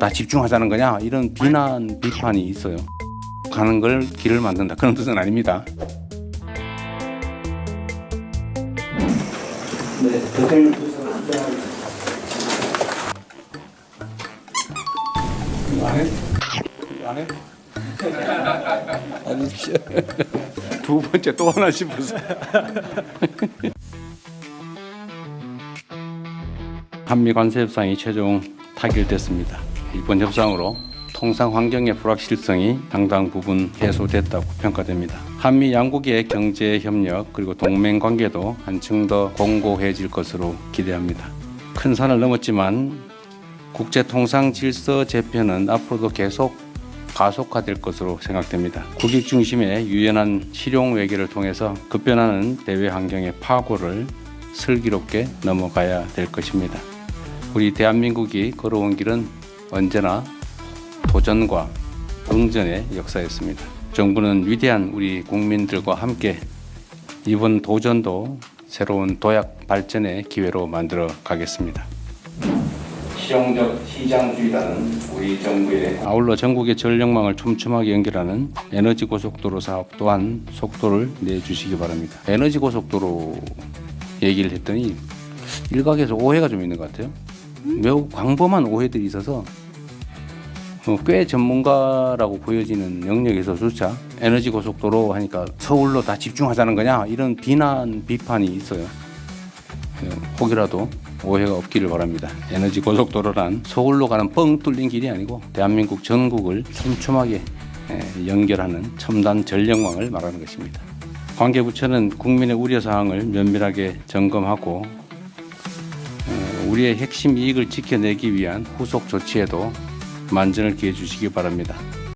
다 집중하자는 거냐 이런 비난 비판이 있어요. 가는 걸 길을 만든다 그런 뜻은 아닙니다. 네, 대통령 안 해? 안 해? 아니 두 번째 또 하나 싶어서. 한미 관세 협상이 최종 타결됐습니다. 이번 협상으로 통상 환경의 불확실성이 상당 부분 해소됐다고 평가됩니다. 한미 양국의 경제 협력 그리고 동맹 관계도 한층 더 공고해질 것으로 기대합니다. 큰 산을 넘었지만 국제 통상 질서 재편은 앞으로도 계속 가속화될 것으로 생각됩니다. 국익 중심의 유연한 실용 외교를 통해서 급변하는 대외 환경의 파고를 슬기롭게 넘어가야 될 것입니다. 우리 대한민국이 걸어온 길은 언제나 도전과 응전의 역사였습니다. 정부는 위대한 우리 국민들과 함께 이번 도전도 새로운 도약 발전의 기회로 만들어 가겠습니다. 실용적 시장주의라는 우리 정부의 아울러 전국의 전력망을 촘촘하게 연결하는 에너지 고속도로 사업 또한 속도를 내주시기 바랍니다. 에너지 고속도로 얘기를 했더니 일각에서 오해가 좀 있는 것 같아요. 매우 광범한 오해들이 있어서 어, 꽤 전문가라고 보여지는 영역에서조차 에너지 고속도로 하니까 서울로 다 집중하자는 거냐 이런 비난 비판이 있어요. 예, 혹이라도 오해가 없기를 바랍니다. 에너지 고속도로란 서울로 가는 뻥 뚫린 길이 아니고 대한민국 전국을 촘촘하게 예, 연결하는 첨단 전력망을 말하는 것입니다. 관계부처는 국민의 우려 사항을 면밀하게 점검하고 어, 우리의 핵심 이익을 지켜내기 위한 후속 조치에도 만전을 기해 주시기 바랍니다.